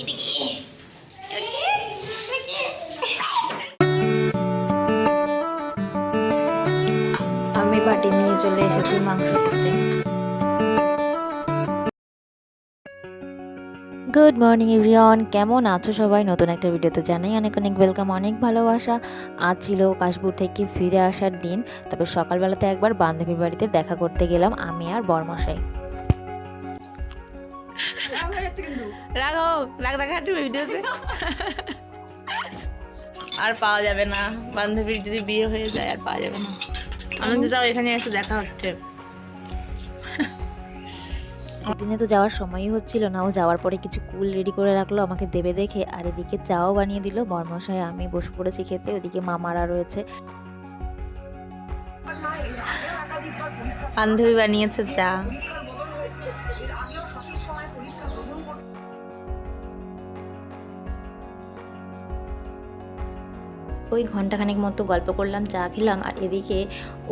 এদিকে এদিকে এদিকে আমি বাটি নিয়ে চলে এসেছি মাংস খেতে। গুড মর্নিং রিয়ন কেমন আছো সবাই? নতুন একটা ভিডিওতে জানাই অনেক অনেক ওয়েলকাম অনেক ভালোবাসা। আজ ছিল কাশপুর থেকে ফিরে আসার দিন তবে সকালবেলাতে একবার বান্ধবীর বাড়িতে দেখা করতে গেলাম আমি আর বরমশাই। রাখ দেখা ভিডিওতে। আর পাওয়া যাবে না। বান্ধবীর যদি বিয়ে হয়ে যায় আর পাওয়া যাবে না। আনন্দ তাও এখানে এসে দেখা হচ্ছে। দিনে তো যাওয়ার সময়ই হচ্ছিল না। ও যাওয়ার পরে কিছু কুল রেডি করে রাখল আমাকে দেবে দেখে আর এদিকে চাও বানিয়ে দিল। বরমশাই আমি বসে পড়েছি খেতে ওদিকে মামারা রয়েছে। বান্ধবী বানিয়েছে চা। ওই ঘন্টাখানেক মতো গল্প করলাম চা খেলাম আর এদিকে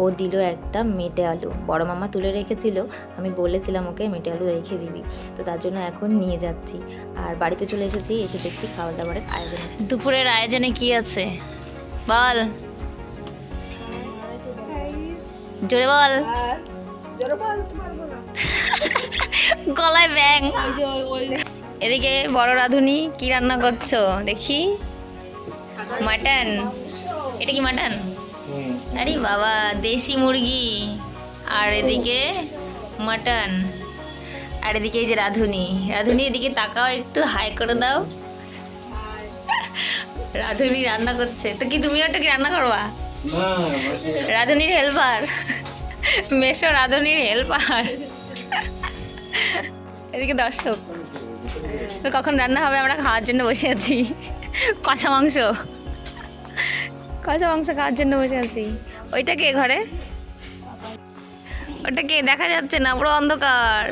ও দিল একটা মেটে আলু। বড় মামা তুলে রেখেছিল আমি বলেছিলাম ওকে মেটে আলু রেখে দিবি। তো তার জন্য এখন নিয়ে যাচ্ছি। আর বাড়িতে চলে এসেছি এসে দেখছি খাওয়া দাওয়ারের আয়োজন দুপুরের আয়োজনে কি আছে? বল। জোরে বল। গলায় ব্যাং। এদিকে বড় রাধুনি কি রান্না করছ? দেখি। মাটন এটা কি মাটন আরে বাবা দেশি মুরগি। আর এদিকে মাটন আর এদিকে এই যে রাধুনি। রাধুনি এদিকে তাকাও একটু হাই করে দাও। রাধুনি রান্না করছে। তো কি তুমি ওটা কি রান্না করবা? রাধুনির হেল্পার মেশো রাধুনির হেল্পার এদিকে দর্শক তো কখন রান্না হবে আমরা খাওয়ার জন্য বসে আছি। কষা মাংস। কষা মাংস খাওয়ার জন্য বসে আছি? ওইটা কে ঘরে? ওটা কে? দেখা যাচ্ছে না, পুরো অন্ধকার।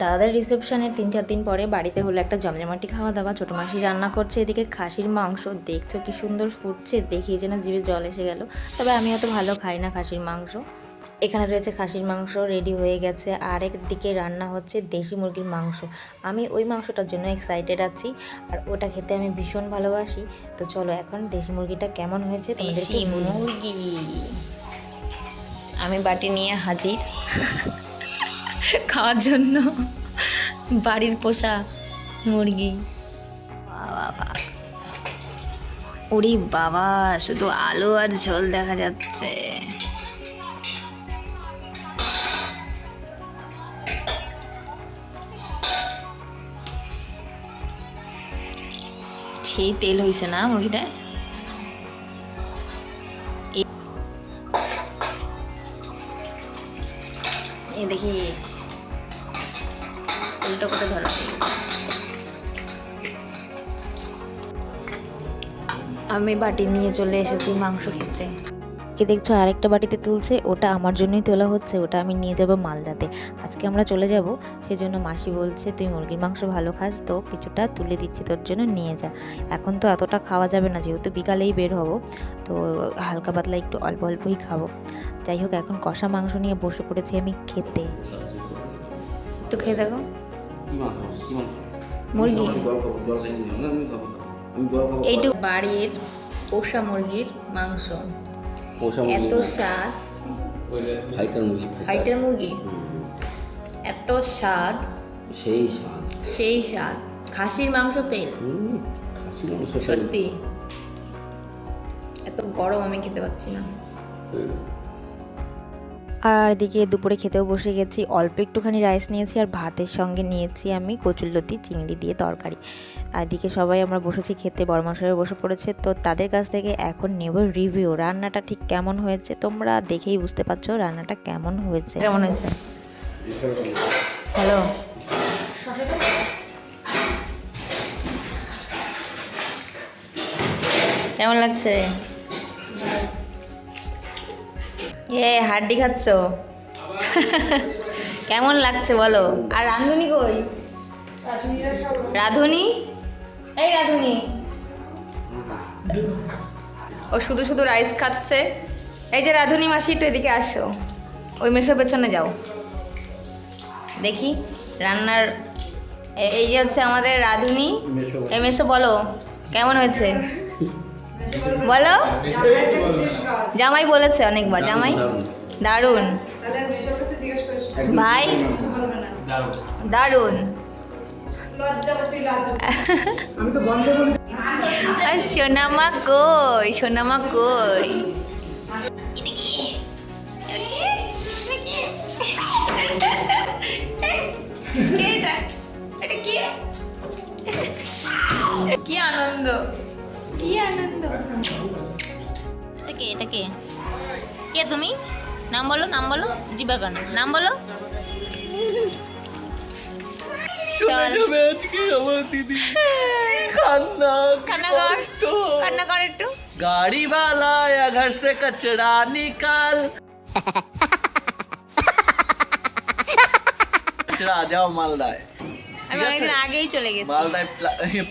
দাদাদের রিসেপশনের তিন চার দিন পরে বাড়িতে হলো একটা জমজমাটি খাওয়া দাওয়া। ছোটো মাসি রান্না করছে, এদিকে খাসির মাংস। দেখছ কি সুন্দর ফুটছে দেখিয়ে যেন জিভে জল এসে গেল। তবে আমি অত ভালো খাই না খাসির মাংস। এখানে রয়েছে খাসির মাংস রেডি হয়ে গেছে। আর একদিকে রান্না হচ্ছে দেশি মুরগির মাংস। আমি ওই মাংসটার জন্য এক্সাইটেড আছি আর ওটা খেতে আমি ভীষণ ভালোবাসি। তো চলো এখন দেশি মুরগিটা কেমন হয়েছে তোমাদেরকে দেশি মুরগি। আমি বাটি নিয়ে হাজির। খাওয়ার জন্য বাড়ির পোষা মুরগি। বাবা। ওরে বাবা শুধু আলু আর ঝোল দেখা যাচ্ছে। সেই তেল হয়েছে না মুরগিটায় এ উল্টো করে ধরা আমি বাটি নিয়ে চলে এসেছি মাংস খেতে। কে দেখছ আরেকটা বাটিতে তুলছে ওটা আমার জন্যই তোলা হচ্ছে ওটা আমি নিয়ে যাব মালদাতে। আজকে আমরা চলে যাব সেজন্য মাসি বলছে তুই মুরগির মাংস ভালো খাস তো কিছুটা তুলে দিচ্ছি তোর জন্য নিয়ে যা। এখন তো এতটা খাওয়া যাবে না যেহেতু বিকালেই বের হব তো হালকা পাতলা একটু অল্প অল্পই খাব। যাই হোক এখন কষা মাংস নিয়ে বসে পড়েছি আমি খেতে। তো খেয়ে দেখো। মুরগি। আমি গল্প করব, গল্প জানি না, আমি গল্প করব। আমি গল্প করব। এইটু বাড়ির পোষা মুরগির মাংস। এত স্বাদ। ফাইটার মুরগি হাইটের মুরগি? এত স্বাদ। সেই স্বাদ। সেই স্বাদ। খাসির মাংস ফেল খাসির মাংস সত্যি। এত গরম আমি খেতে পাচ্ছি না। হুম, আর এদিকে দুপুরে খেতেও বসে গেছি। অল্প একটুখানি রাইস নিয়েছি আর ভাতের সঙ্গে নিয়েছি আমি কচুরলতি, চিংড়ি দিয়ে তরকারি। আর এদিকে সবাই আমরা বসেছি খেতে বরমাসায় বসে পড়েছে। তো তাদের কাছ থেকে এখন নেব রিভিউ রান্নাটা ঠিক কেমন হয়েছে তোমরা দেখেই বুঝতে পারছ রান্নাটা কেমন হয়েছে। কেমন হয়েছে? হ্যালো। কেমন লাগছে? এ হাড্ডি খাচ্ছ? কেমন লাগছে বলো? আর রাঁধুনি কই? রাঁধুনি? এই রাঁধুনি। ও শুধু শুধু রাইস খাচ্ছে। এই যে রাঁধুনি মাসি একটু এদিকে আসো। ওই মেসের পেছনে যাও। দেখি রান্নার এই যে হচ্ছে আমাদের রাধুনি। এম এসো বলো কেমন হয়েছে? বলো জামাই বলেছে অনেকবার জামাই দারুণ ভাই দারুণ আর সোনামা কই সোনামা কই এটা কি? এটা কি? এটা কি? কে এটা? এটা কি? কি আনন্দ কি আনন্দ এটা কে এটা কে কে তুমি নাম বলো নাম বলো জিবার কারণ নাম বলো চল কান্না কর কান্না কর একটু गाड़ी वाला या घर से कचरा निकाल कचरा जाओ मालदाय আমি অনেকদিন আগেই চলে গেছি मालदाय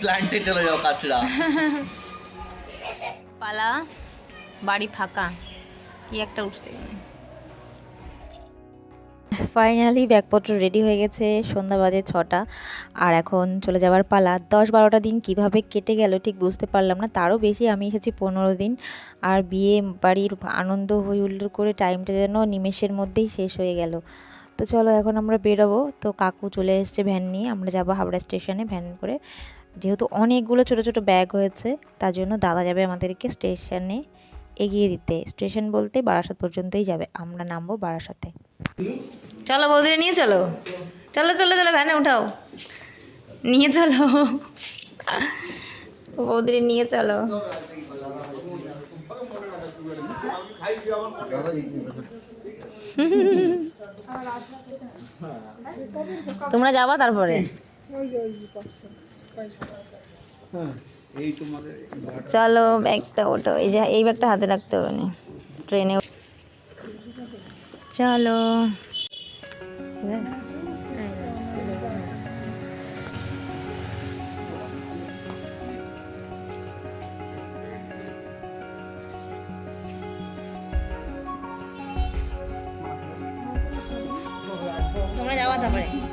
प्लांटे चले जाओ कचरा পালা, বাড়ি ফাঁকা। কি একটা উঠছে। ফাইনালি ব্যাগপত্র রেডি হয়ে গেছে, সন্ধ্যা বাজে ছটা। আর এখন চলে যাওয়ার পালা। দশ বারোটা দিন কীভাবে কেটে গেল ঠিক বুঝতে পারলাম না, তারও বেশি আমি এসেছি পনেরো দিন। আর বিয়ে বাড়ির আনন্দ হই হুল্লোড় করে টাইমটা যেন নিমেষের মধ্যেই শেষ হয়ে গেল। তো চলো এখন আমরা বেরোবো। তো কাকু চলে এসছে ভ্যান নিয়ে, আমরা যাব হাওড়া স্টেশনে ভ্যান করে। যেহেতু অনেকগুলো ছোট ছোট ব্যাগ হয়েছে তার জন্য দাদা যাবে আমাদেরকে স্টেশনে এগিয়ে দিতে। স্টেশন বলতে বারাসাত পর্যন্তই যাবে। আমরা নামবো বারাসাতে। চলো বৌদিরে নিয়ে চলো। চলো চলো চলো ভ্যানে উঠাও। নিয়ে চলো। বৌদিরে নিয়ে চলো। তোমরা যাবা তারপরে? চলো, ব্যাগটা ওটো এই যে, এই ব্যাগটা হাতে রাখতে হবে না। ট্রেনে চলো। তোমরা যাওয়া তারপরে।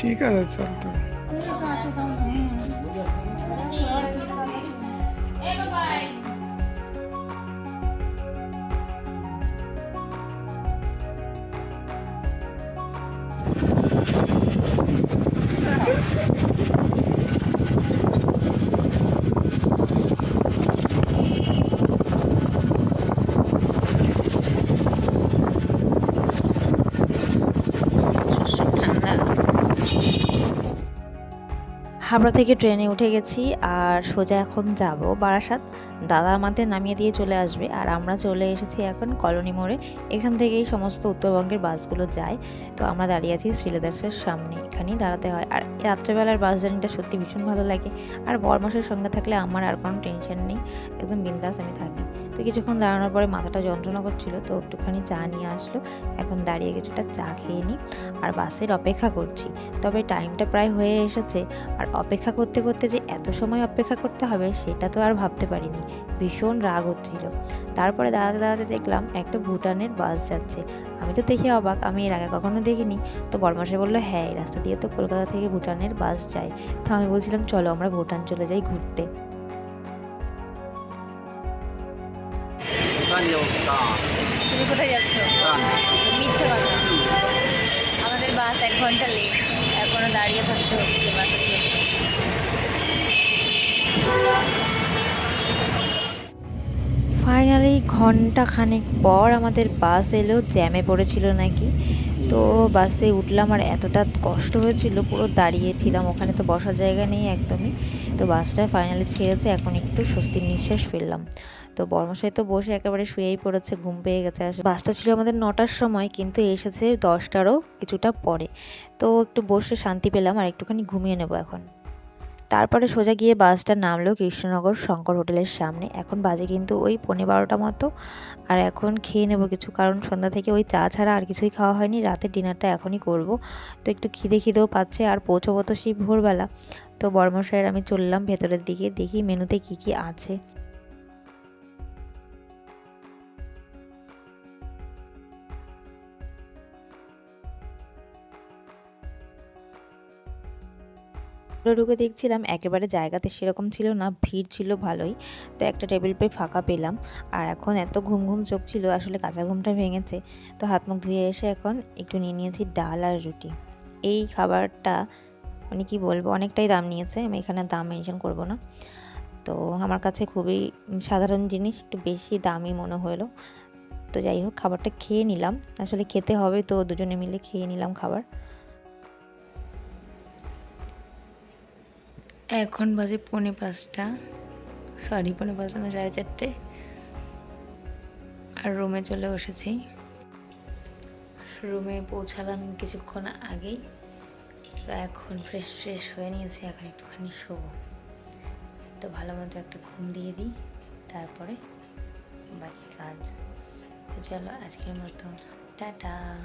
ঠিক আছে চল তো ঠান্ডা হাবড়া থেকে ট্রেনে উঠে গেছি আর সোজা এখন যাব বারাসাত। দাদা আমাদের নামিয়ে দিয়ে চলে আসবে আর আমরা চলে এসেছি এখন কলোনি মোড়ে। এখান থেকেই সমস্ত উত্তরবঙ্গের বাসগুলো যায়। তো আমরা দাঁড়িয়ে আছি শ্রীলেদার্সের সামনে। এখানেই দাঁড়াতে হয়। আর রাত্রেবেলার বাস জার্নিটা সত্যি ভীষণ ভালো লাগে। আর বরমাসের সঙ্গে থাকলে আমার আর কোনো টেনশন নেই। একদম বিন্দাস আমি থাকি। তো কিছুক্ষণ দাঁড়ানোর পরে মাথাটা যন্ত্রণা করছিল, তো একটুখানি চা নিয়ে আসলো। এখন দাঁড়িয়ে কিছুটা চা খেয়ে নিই আর বাসের অপেক্ষা করছি। তবে টাইমটা প্রায় হয়ে এসেছে আর অপেক্ষা করতে করতে যে এত সময় অপেক্ষা করতে হবে, সেটা তো আর ভাবতে পারিনি। ভীষণ রাগ হচ্ছিল। তারপরে দাঁড়াতে দাঁড়াতে দেখলাম একটা ভুটানের বাস যাচ্ছে। আমি তো দেখে অবাক, আমি এর আগে কখনো দেখিনি। তো বরমাসে বলল হ্যাঁ এই রাস্তা দিয়ে তো কলকাতা থেকে ভুটানের বাস যায়। তো আমি বলছিলাম, চলো আমরা ভুটান চলে যাই ঘুরতে। তুমি কোথায় যাচ্ছ? মিথ্যে কথা। আমাদের বাস এক ঘণ্টা লেট এখনও দাঁড়িয়ে থাকতে হচ্ছে বাসের জন্য ফাইনালি ঘণ্টা খানেক পর আমাদের বাস এলো জ্যামে পড়েছিল নাকি? তো বাসে উঠলাম আর এতটা কষ্ট হয়েছিল, পুরো দাঁড়িয়েছিলাম। ওখানে তো বসার জায়গা নেই একদমই। তো বাসটা ফাইনালি ছেড়েছে, এখন একটু স্বস্তির নিঃশ্বাস ফেললাম। তো বর্মশাই তো বসে একেবারে শুয়েই পড়েছে, ঘুম পেয়ে গেছে। আসলে বাসটা ছিল আমাদের নটার সময়, কিন্তু এসেছে দশটারও কিছুটা পরে। তো একটু বসে শান্তি পেলাম আর একটুখানি ঘুমিয়ে নেব এখন। তারপরে সোজা গিয়ে বাসটা নামলো কৃষ্ণনগর শঙ্কর হোটেলের সামনে। এখন বাজে কিন্তু ওই পনেরো বারোটা মতো। আর এখন খেয়ে নেব কিছু, কারণ সন্ধ্যা থেকে ওই চা ছাড়া আর কিছুই খাওয়া হয়নি। রাতে ডিনারটা এখনই করব। তো একটু খিদে খিদেও পাচ্ছে, আর পৌঁছবো তো সেই ভোরবেলা। তো বর্মশাইয়ের আমি চললাম ভেতরের দিকে, দেখি মেনুতে কি কি আছে। ঢুকে দেখছিলাম, একেবারে জায়গাতে সেরকম ছিল না, ভিড় ছিল ভালোই। তো একটা টেবিল পেয়ে ফাঁকা পেলাম। আর এখন এত ঘুম ঘুম চোখ ছিল, আসলে কাঁচা ঘুমটা ভেঙেছে। তো হাত মুখ ধুয়ে এসে এখন একটু নিয়ে নিয়েছি ডাল আর রুটি। এই খাবারটা মানে কি বলব, অনেকটাই দাম নিয়েছে, আমি এখানে দাম মেনশন করব না। তো আমার কাছে খুবই সাধারণ জিনিস, একটু বেশি দামি মনে হলো। তো যাই হোক, খাবারটা খেয়ে নিলাম। আসলে খেতে হবে তো, দুজনে মিলে খেয়ে নিলাম খাবার। এখন বাজে পৌনে পাঁচটা। সরি পৌনে পাঁচটা না, সাড়ে চারটে। আর রুমে চলে বসেছি। রুমে পৌঁছালাম কিছুক্ষণ আগেই। তো এখন ফ্রেশ ফ্রেশ হয়ে নিয়েছি, এখন একটুখানি শোবো। তো ভালো মতো একটা ঘুম দিয়ে দিই, তারপরে বাকি কাজ। তো চলো, আজকের মতো। টাটা।